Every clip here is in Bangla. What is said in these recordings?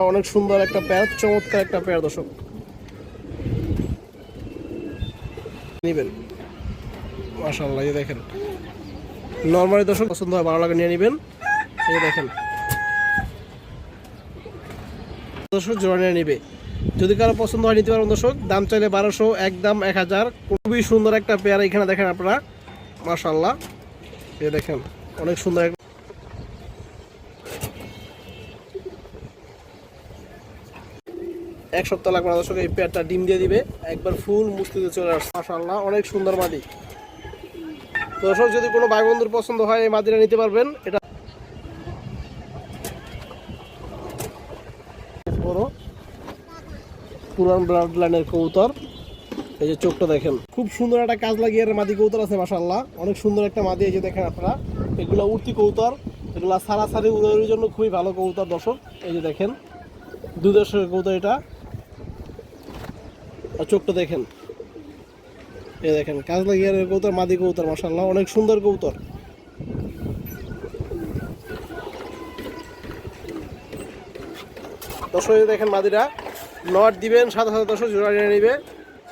অনেক সুন্দর একটা পেয়ার, চমৎকার একটা পেয়ার, দর্শক। নিবেন। মাশাআল্লাহ, এই দেখেন। নর্মালি দর্শক পছন্দ হয় ভালো লাগে নিয়ে নেবেন। এই দেখেন। দর্শক, জোড়া নিয়ে নিবে। যদি কারও পছন্দ হয়, নিতে পারবেন দর্শক। দাম চাইলে বারোশো, একদম এক হাজার। খুবই সুন্দর একটা পেয়ার এখানে দেখেন আপনারা। মাশাআল্লাহ। এই দেখেন, অনেক সুন্দর এক- সপ্তাহ লাগবে না, দর্শক, এই পেয়ারটা ডিম দিয়ে দিবে। একবার ফুল মুস্তিতে চলে আসছে। মাশাআল্লাহ, অনেক সুন্দর মাদি দর্শক, যদি কোনো ভাই বন্ধুর পছন্দ হয়, এই মাদিটা নিতে পারবেন। এটা বড়, পুরান ব্লাড লাইনের কবুতর। এই যে চোখটা দেখেন, খুব সুন্দর একটা কাজ লাগিয়ে মাদি কবুতর আছে, মাশাআল্লাহ। অনেক সুন্দর একটা মাদি এই যে দেখেন আপনারা। এগুলো উঠতি কবুতর, এগুলো সারাসারি উদয়ের জন্য খুবই ভালো কবুতর, দর্শক। এই যে দেখেন দুই কবুতর এটা। আর চোখটা দেখেন। এ দেখেন কাজ লাগিয়ে এর কবুতর, মাদি কবুতর, মাশাআল্লাহ, অনেক সুন্দর কবুতর। দর্শক দেখেন মাদিরা নট দিবেন, সাথে সাথে দর্শক জোড়া নিয়ে নিবে।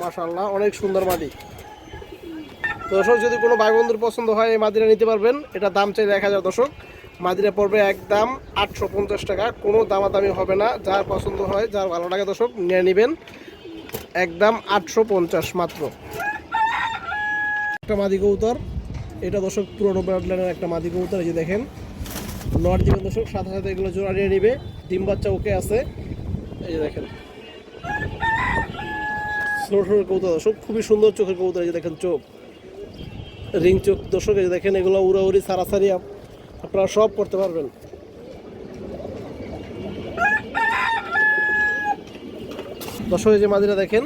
মাশাআল্লাহ, অনেক সুন্দর মাদি। দর্শক, যদি কোনো ভাই বন্ধুর পছন্দ হয়, এই মাদিরা নিতে পারবেন। এটা দাম চাই এক হাজার দর্শক। মাদিরা পড়বে একদম আটশো পঞ্চাশ টাকা। কোনো দামাদামি হবে না। যার পছন্দ হয়, যার ভালো লাগে দর্শক, নিয়ে নেবেন। একদম আটশো পঞ্চাশ মাত্র। একটা মাদি কবুতর। এটা দর্শক পুরোনো ব্রাডলাইনের একটা মাদি কবুতর, এই যে দেখেন। নট দিবেন দর্শক, সাথে সাথে এগুলো জোড়া নিয়ে নিবে। ডিম বাচ্চা ওকে আছে। এই যে দেখেন। ছোট ছোট কবুতর দর্শক, খুবই সুন্দর চোখের কবুতর, এই যে দেখেন চোখ। রিং চোখ দর্শক, এই যে দেখেন, এগুলো উড়াউড়ি, সারাসারি আপ- আপনারা সব করতে পারবেন। দর্শক যে মাদিরা দেখেন,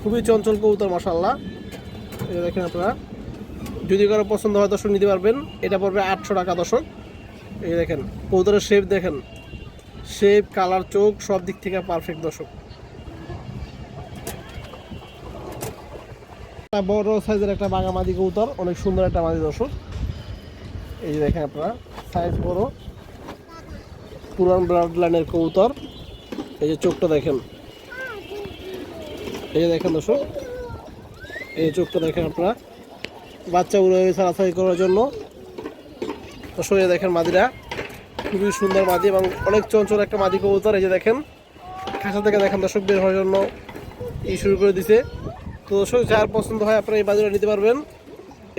খুবই চঞ্চল কবুতর মাসাল্লাহ এই যে দেখেন আপনারা, যদি কারও পছন্দ হয় দর্শক নিতে পারবেন, এটা পড়বে আটশো টাকা দর্শক। এই দেখেন, কবুতরের শেপ দেখেন। শেপ কালার চোখ, সব দিক থেকে পারফেক্ট দর্শক। বড় সাইজের একটা বাঘা মাদি কবুতর, অনেক সুন্দর একটা মাদি দর্শক। এই দেখেন আপনারা সাইজ বড়। পুরান ব্লাড লাইনের কবুতর। এই যে চোখটা দেখেন। এই দেখেন দর্শক, এই চোখটা দেখেন আপনারা। বাচ্চা উড়ে সারাসারি করার জন্য। দর্শক, এই দেখেন মাদিরা, খুবই সুন্দর মাদি এবং অনেক চঞ্চল একটা মাদি কবুতর। এই যে দেখেন খাঁচা থেকে দেখেন দর্শক, বের হওয়ার জন্য এই শুরু করে দিছে। তো দর্শক, যার পছন্দ হয় আপনারা এই বাজারে নিতে পারবেন।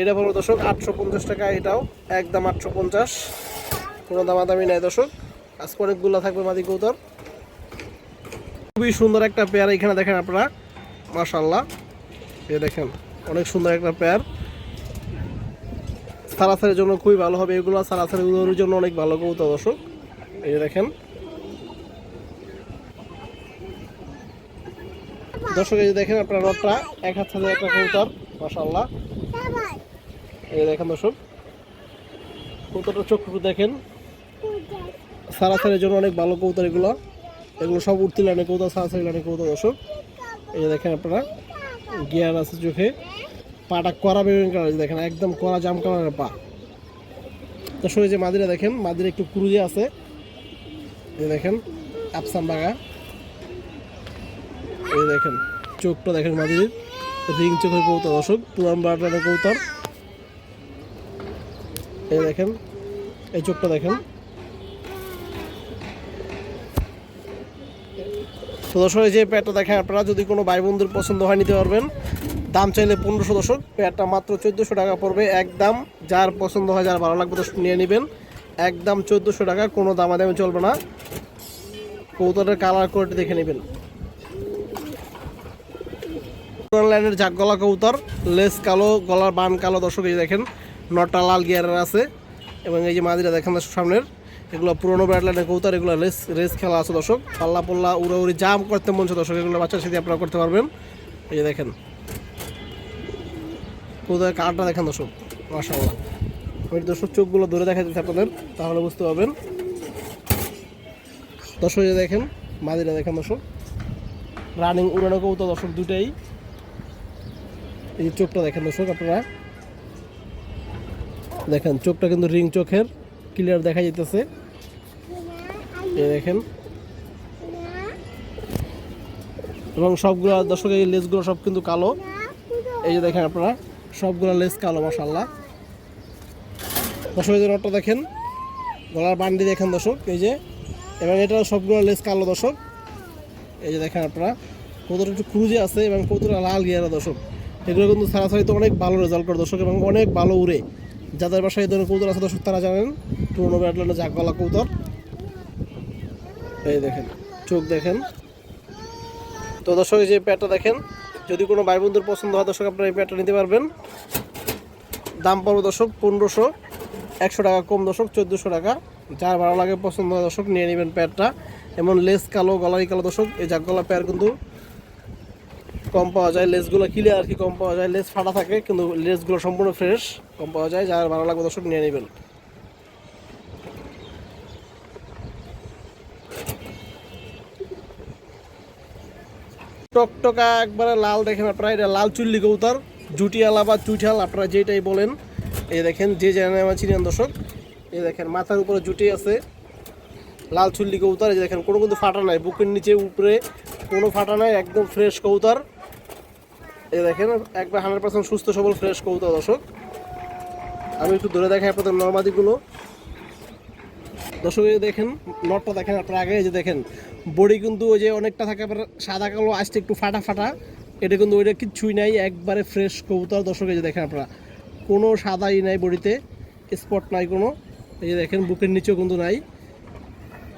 এটা পড়বে দর্শক, আটশো পঞ্চাশ টাকা। এটাও একদম আটশো পঞ্চাশ। কোনো দামাদামি নেই দর্শক। আজকে অনেকগুলো থাকবে মাদি কবুতর। খুবই সুন্দর একটা পেয়ার এখানে দেখেন আপনারা। মাশাল্লাহ এ দেখেন, অনেক সুন্দর একটা পেয়ার সারাসারির জন্য খুবই ভালো হবে এগুলো। সারাসারি উড়োর জন্য অনেক ভালো কবুতর দর্শক। এই দেখেন। দর্শক, এই দেখেন আপনার রথটা এক হাত সাথে একটা কবুতর মাশাল্লাহ এই দেখেন দর্শক কবুতরটা চোখ দেখেন। সারাসারির জন্য অনেক ভালো কবুতর এগুলো। এগুলো সব উঠতে লাইনে কবুতর সারাসারি লাইনে কবুতর দর্শক। এই দেখেন আপনারা, গিয়ার আছে চোখে। পাটা করা বেরোন কালার দেখেন, একদম করা জাম কালারের পা। তো এই যে মাদিরা দেখেন, মাদিরা একটু ক্রুজে আছে। এই দেখেন, আফসান বাগা। এই দেখেন, চোখটা দেখেন মাদির রিং চোখের কৌতর দর্শক, পুরান বাটানের কৌতর এই দেখেন, এই চোখটা দেখেন। তো দর্শক যে প্যাডটা দেখেন আপনারা, যদি কোনো ভাই বন্ধুর পছন্দ হয় নিতে পারবেন, দাম চাইলে পনেরোশো দশক প্যাডটা মাত্র চোদ্দোশো টাকা পড়বে, একদম যার পছন্দ হয়, যার ভালো লাগবে দর্শক নিয়ে নেবেন, একদম চোদ্দোশো টাকা, কোনো দামাদামি চলবে না। কৌতরের কালার কোয়ালিটি দেখে নেবেন। লাইনের ঝাঁক গলা কবুতর, লেস কালো, গলার বান কালো দর্শক এই দেখেন নটা লাল গিয়ারের আছে, এবং এই যে মাদিরা দেখেন সামনের। এগুলো পুরোনো ব্র্যান্ড লাইনের কবুতর, এগুলো রেস রেস খেলা আছে দর্শক। পাল্লা পাল্লা উড়ে উড়ি জাম করতে মন চায় দর্শক, এগুলো বাচ্চার সাথে আপনারা করতে পারবেন। এই যে দেখেন। কবুতরের কালারটা দেখেন দর্শক মাসাল্লাহ আমি দর্শক চোখগুলো ধরে দেখা যাচ্ছে আপনাদের, তাহলে বুঝতে পারবেন। দর্শক দেখেন, মাদিরা দেখেন দর্শক। রানিং উড়ানো কবুতর দর্শক দুটাই এই চোখটা দেখেন দর্শক আপনারা। দেখেন, চোখটা কিন্তু রিং চোখের, ক্লিয়ার দেখা যাইতেছে এই দেখেন। এবং সবগুলো দর্শক এই লেসগুলো সব কিন্তু কালো। এই যে দেখেন আপনারা, সবগুলো লেস কালো মাসাল্লাহ দর্শক এই যে নটটা দেখেন, গলার বান্ডি দেখেন দর্শক, এই যে। এবং এটা সবগুলো লেস কালো দর্শক। এই যে দেখেন আপনারা, কতটা একটু ক্রুজে আছে এবং কতটা লাল গিয়ারা দর্শক। এগুলো কিন্তু সারাসারিতে অনেক ভালো রেজাল্ট করে দর্শক এবং অনেক ভালো উড়ে। যাদের বাসায় এই ধরনের কৌতর আছে দর্শক, তারা জানেন। পুরোনো ব্যাটল্যান্ডে জাগওয়ালা কৌতর এই দেখেন, চোখ দেখেন। তো দর্শক, এই যে প্যাডটা দেখেন, যদি কোনো ভাই বন্ধুর পছন্দ হয়, দর্শক, আপনারা এই প্যাডটা নিতে পারবেন। দাম পড়বে দর্শক পনেরোশো, একশো টাকা কম দর্শক, চোদ্দোশো টাকা। যার ভালো লাগে, পছন্দ হয়, দর্শক, নিয়ে নেবেন প্যাডটা এমন লেস কালো, গলারি কালো দর্শক, এই জাগগলা প্যাড কিন্তু কম পাওয়া যায়। লেসগুলো ক্লিয়ার আর কি কম পাওয়া যায়। লেস ফাটা থাকে, কিন্তু লেসগুলো সম্পূর্ণ ফ্রেশ কম পাওয়া যায়। যার ভালো লাগবে, দর্শক, নিয়ে নেবেন। টকটকা একবারে লাল দেখেন আপনারা, এটা লাল চুল্লি কৌতার জুটিয়ালা বা চুইঠাল, আপনারা যেটাই বলেন। এই দেখেন, যে জানেন আমার চিনেন দর্শক, এই দেখেন, মাথার উপরে জুটি আছে, লাল চুল্লি কৌতার এই দেখেন, কোনো কিন্তু ফাটা নাই, বুকের নিচে, উপরে কোনো ফাটা নাই, একদম ফ্রেশ কৌতার এই দেখেন, একবার হান্ড্রেড পার্সেন্ট সুস্থ সবল ফ্রেশ কৌতার দর্শক। আমি একটু ধরে দেখাই আপনাদের নর্মাদিগুলো। দর্শক দেখেন নটটা দেখেন আপনার আগে যে দেখেন, বডি কিন্তু ওই যে অনেকটা থাকে আপনার সাদা কালো আসতে একটু ফাটা ফাটা। এটা কিন্তু ওইটা কিচ্ছুই নাই, একবারে ফ্রেশ কবুতর। দর্শক যে দেখেন আপনারা, কোনো সাদাই নাই বডিতে স্পট নাই কোনো। এই যে দেখেন, বুকের নিচেও কিন্তু নাই,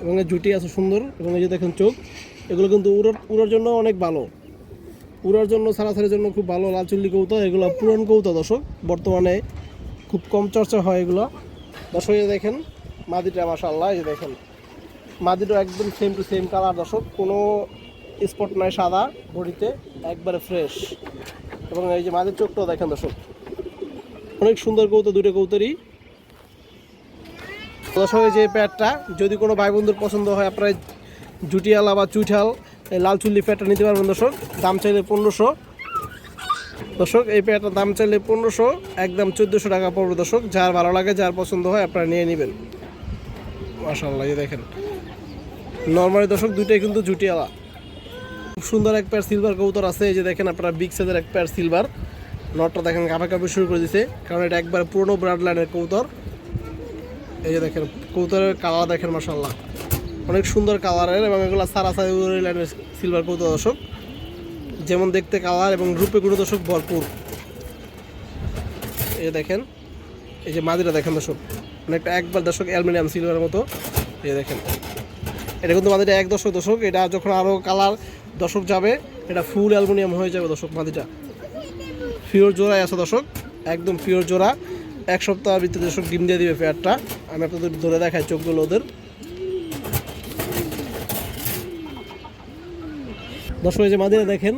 এবং জুটি আছে সুন্দর, এবং এই যে দেখেন চোখ, এগুলো কিন্তু উড়ার উড়ার জন্য অনেক ভালো। উড়ার জন্য সারাসারির জন্য খুব ভালো লালচুল্লি কৌতা এগুলো পুরন কৌতা দর্শক। বর্তমানে খুব কম চর্চা হয় এগুলো। দর্শক দেখেন মাদিটা মাশাল্লাহ এই যে দেখেন। মাদিটা একদম সেম টু সেম কালার দর্শক। কোনো স্পট নাই সাদা, বডিতে একবারে ফ্রেশ এবং এই যে মাদির চোখটাও দেখেন, দর্শক। অনেক সুন্দর কৌতো, দুটো কৌতরই। দর্শক, এই যে প্যাডটা যদি কোনো ভাই বন্ধুর পছন্দ হয়, আপনারা জুটিয়ালা বা চুইঠাল, এই লাল চুল্লি প্যাডটা নিতে পারবেন, দর্শক। দাম চাইলে পনেরোশো। দর্শক, এই প্যাডটার দাম চাইলে পনেরোশো, একদম চোদ্দোশো টাকা পড়বে, দর্শক। যার ভালো লাগে, যার পছন্দ হয়, আপনারা নিয়ে নেবেন। মাশাল্লাহ এই দেখেন। নর্মালি দর্শক, দুইটাই কিন্তু জুটিয়ালা খুব সুন্দর এক পেয়ার সিলভার কবুতর আছে, এই যে দেখেন আপনারা বিগ সাইজের এক পেয়ার সিলভার নটটা দেখেন কাপা কাপি শুরু করে দিছে, কারণ এটা একবার পুরনো ব্রাড লাইনের কবুতর। এই যে দেখেন, কবুতরের কালার দেখেন মাশাল্লাহ অনেক সুন্দর কালারের এবং এগুলো সারা সারি লাইনের সিলভার কবুতর দর্শক। যেমন দেখতে কালার এবং রূপে গুণ দর্শক ভরপুর। এই দেখেন, এই যে মাদিরা দেখেন দর্শক। অনেকটা একবার দর্শক অ্যালুমিনিয়াম সিলভারের মতো। এই দেখেন। এটা কিন্তু মাদিটা এক দশক দশক এটা যখন আরও কালার দশক যাবে, এটা ফুল অ্যালুমিনিয়াম হয়ে যাবে দর্শক মাদিটা পিওর জোড়ায় আছে দর্শক, একদম পিওর জোড়া। এক সপ্তাহের ভিতরে দর্শক ডিম দিয়ে দিবে পেয়ারটা আমি আপনাদের ধরে দেখাই চোখগুলো ওদের। দর্শক, এই যে মাদিরা দেখেন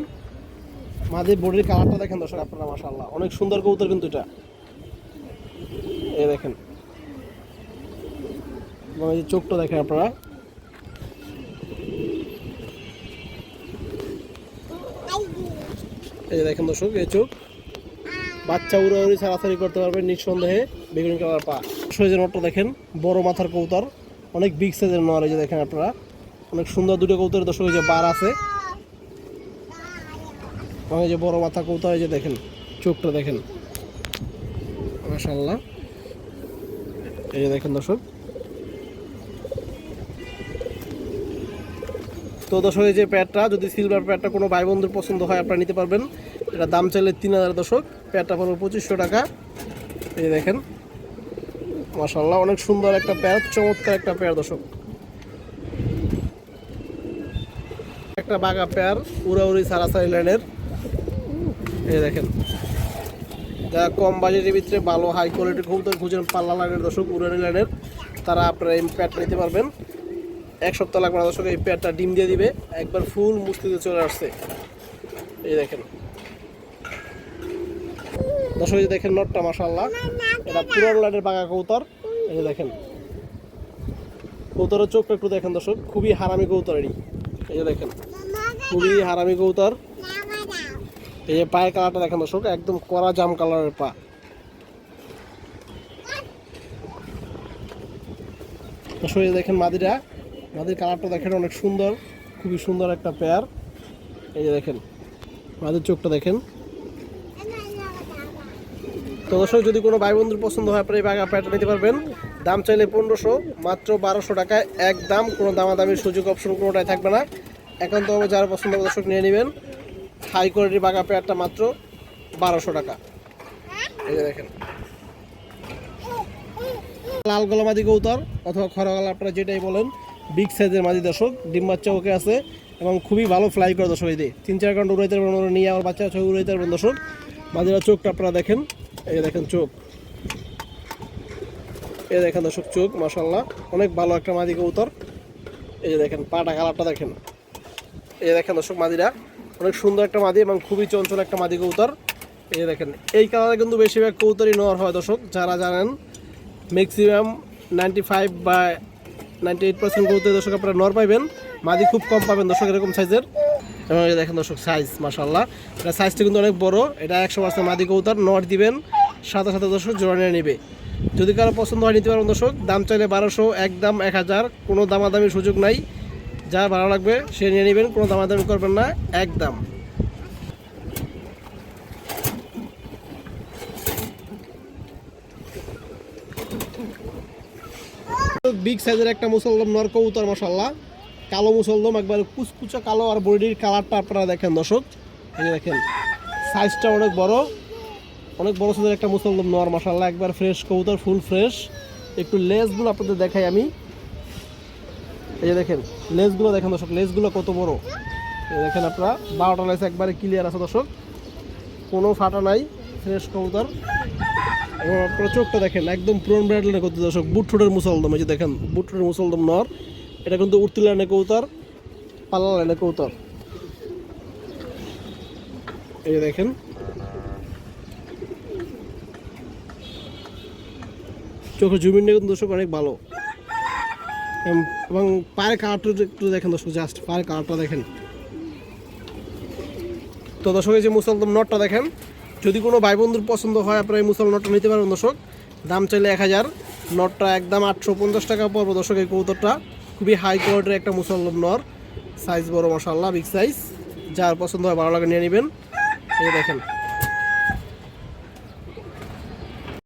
মাদির বডির কালারটা দেখেন দর্শক আপনারা মাশাল্লাহ অনেক সুন্দর কবুতর কিন্তু এটা। এ দেখেন। এবং এই যে চোখটা দেখেন আপনারা। এই যে দেখেন দর্শক, এই চোখ। বাচ্চা উড়াউড়ি ছাড়াছাড়ি করতে পারবেন নিঃসন্দেহে বেগুনি কালার পা। যে নটটা দেখেন, বড় মাথার কৌতার অনেক বিগ সাইজের নর, এই যে দেখেন আপনারা। অনেক সুন্দর দুটো কৌতার দর্শক, এই যে বার আছে। এবং এই যে বড় মাথা কৌতার এই যে দেখেন, চোখটা দেখেন। মাশাল্লাহ এই যে দেখেন দর্শক তো দর্শক এই যে প্যাডটা যদি সিলভার প্যাডটা কোনো ভাই বন্ধুর পছন্দ হয়, আপনারা নিতে পারবেন। এটা দাম চাইলে তিন হাজার দশক প্যাডটা পড়বে পঁচিশশো টাকা। এই দেখেন মাসাল্লাহ অনেক সুন্দর একটা প্যাড চমৎকার একটা পেয়ার দর্শক। একটা বাগা পেয়ার উড়াউড়ি সারাসারি লাইনের এই দেখেন, যারা কম বাজেটের ভিতরে ভালো হাই কোয়ালিটির কবুতর খুঁজেন পাল্লা লাইনের দর্শক উড়ানি লাইনের তারা আপনারা এই প্যাডটা নিতে পারবেন। এক সপ্তাহ লাগবে না, দর্শক, এই পেয়ারটা ডিম দিয়ে দিবে। একবার ফুল মুস্তিতে চলে আসছে। এই দেখেন। দর্শক, এই দেখেন নটটা মাসাল্লাহ এটা পুরন লাইনের কৌতর এই দেখেন। কৌতরের চোখটা একটু দেখেন, দর্শক। খুবই হারামি কৌতর এটি। এই দেখেন। খুবই হারামি কৌতর এই যে পায়ের কালারটা দেখেন, দর্শক। একদম কড়া জাম কালারের পা। দর্শক দেখেন মাদিরা। মাদির কালারটা দেখেন অনেক সুন্দর, খুবই সুন্দর একটা পেয়ার এই যে দেখেন, মাদির চোখটা দেখেন। তো দর্শক, যদি কোনো ভাই বন্ধুর পছন্দ হয় আপনি এই বাঘা প্যাটটা নিতে পারবেন। দাম চাইলে পনেরোশো, মাত্র বারোশো টাকায় এক দাম, কোনো দামাদামির সুযোগ অপশন কোনোটাই থাকবে না। একান্তভাবে যারা পছন্দ দর্শক নিয়ে নেবেন হাই কোয়ালিটির বাঘা প্যাটটা মাত্র বারোশো টাকা। এই যে দেখেন। লাল গলা মাদি কৌতার, অথবা খরা গলা, আপনারা যেটাই বলেন বিগ সাইজের মাদি দর্শক, ডিম বাচ্চা ওকে আছে এবং খুবই ভালো ফ্লাই করে দর্শক এই তিন চার ঘণ্টা উড়াইতে পারবেন ওরা নিয়ে আমার বাচ্চা ছবি উড়াইতে পারবেন দর্শক। মাদিরা চোখটা আপনারা দেখেন, এই দেখেন চোখ। এই দেখেন দর্শক চোখ মাসাল্লাহ অনেক ভালো একটা মাদি কৌতর এই যে দেখেন, পাটা কালারটা দেখেন। এই দেখেন দর্শক মাদিরা অনেক সুন্দর একটা মাদি এবং খুবই চঞ্চল একটা মাদি কৌতর এই দেখেন, এই কালারে কিন্তু বেশিরভাগ কৌতরই নেওয়ার হয় দর্শক, যারা জানেন ম্যাক্সিমাম নাইনটি ফাইভ বা নাইনটি এইট পার্সেন্ট গরুতে দর্শক আপনারা নর পাইবেন। মাদি খুব কম পাবেন দর্শক, এরকম সাইজের। এবং দেখেন দর্শক সাইজ মাসাল্লাহ এটা সাইজটা কিন্তু অনেক বড়। এটা একশো পার্সেন্ট মাদি কৌতার নর দিবেন। সাথে সাথে দর্শক জোড়া নিয়ে নেবে। যদি কারও পছন্দ হয় নিতে পারবেন দর্শক, দাম চাইলে বারোশো, একদম এক হাজার। কোনো দামাদামির সুযোগ নাই। যা ভালো লাগবে, সে নিয়ে নেবেন। কোনো দামাদামি করবেন না, একদম। বিগ সাইজের একটা মুসলদম নর কবুতর মশাল্লাহ কালো মুসলদম, একবার কুচকুচা কালো আর বডির কালারটা আপনারা দেখেন, দর্শক। এই দেখেন সাইজটা অনেক বড় অনেক বড় সাইজের একটা মুসলদম নর মশাল্লাহ একবার ফ্রেশ কবুতর ফুল ফ্রেশ একটু লেসগুলো আপনাদের দেখাই আমি। এই যে দেখেন লেসগুলো দেখেন, দর্শক লেসগুলো কত বড়। দেখেন আপনারা, বারোটা লেস একবারে ক্লিয়ার আছে, দর্শক। কোনো ফাটা নাই ফ্রেশ কবুতর। চোখটা দেখেন, একদম পুরন ব্র্যাডলের করতে দর্শক বুটফুটের মুসলদম, এই যে দেখেন বুটফুটের মুসলদম নর। এটা কিন্তু উঠতি লাইনে কৌতার পাল্লা লাইনে কৌতার এই যে দেখেন। চোখের জুমিনটা কিন্তু দর্শক অনেক ভালো। এবং পায়ের কালারটা একটু দেখেন দর্শক, জাস্ট পায়ের কালারটা দেখেন। তো দর্শক, এই যে মুসলদম নটটা দেখেন যদি কোনো ভাই বন্ধুর পছন্দ হয়, আপনারা এই মুসল নটটা নিতে পারবেন দর্শক। দাম চাইলে এক হাজার। নটটা একদম আটশো পঞ্চাশ টাকা পড়ব দর্শক এই কৌতরটা খুবই হাই কোয়ালিটির একটা মুসল নর। সাইজ বড় মশাল্লা বিগ সাইজ যার পছন্দ হয় ভালো লাগে নিয়ে নেবেন। এই দেখেন।